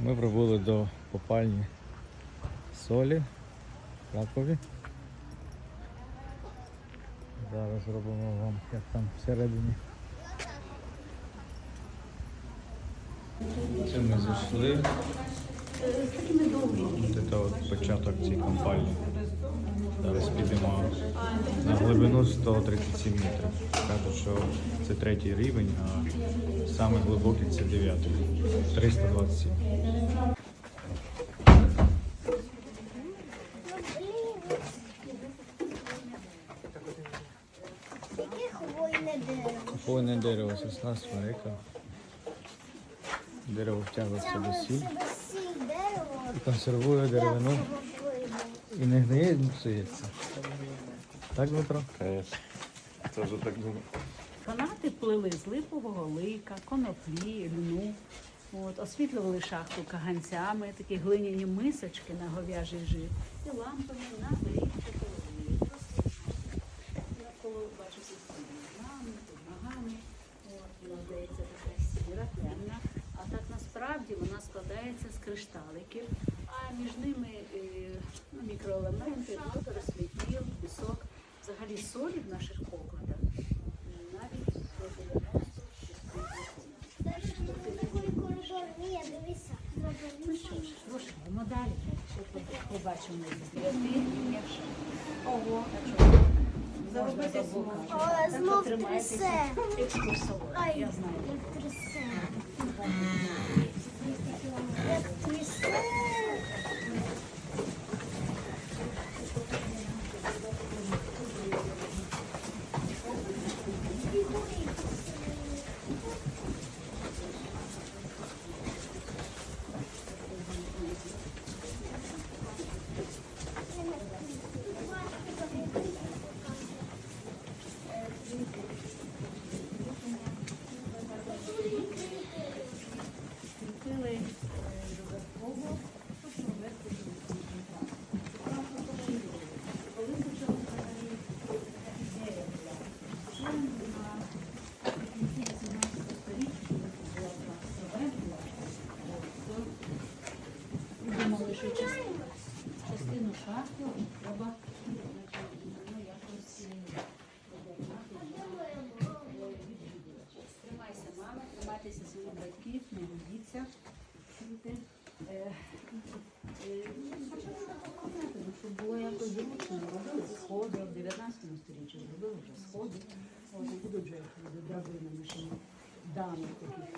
Ми прибули до попальні солі в Кракові. Зараз робимо вам, як там всередині. Це ми зайшли. Це от початок цієї компанії. Глибину 137 метрів. Кажуть, що це третій рівень, а самий глибокий це дев'ятий. 327. Яке хвойне дерево? Сосна смерека. Дерево втягує в себе сіль консервує деревину і не гниє, не псується. Так, Дмитро? Це вже так думаю. Канати плели з липового лика, коноплі, льну. От, освітлювали шахту каганцями, такі глиняні мисочки на говяжий жир і лампами на горіхи Навколо бачите ногами, тут ногами. От, вона здається така сіра, темна. А так насправді вона складається з кришталиків, а між ними е, ну, мікроелементи, водорослі, пісок. Взагалі солі в наших покладах навіть до 90 Такий коридор. Ні, дивися. Ну що ж, рушаємо далі. Побачимо зв'язки, якщо. Ого, а чого? Можна заблукати. Але Так що знов тримайтеся екскурсовод, я знаю. Думали, що частину, шахти треба якось е. Тримайся, мама, тримайтеся своїх батьків, не? Е, е, ну, щоб було якось зручно, робили сходи, в 19 сторіччі зробили вже сходи. Будуть вже драбинами, що дами таких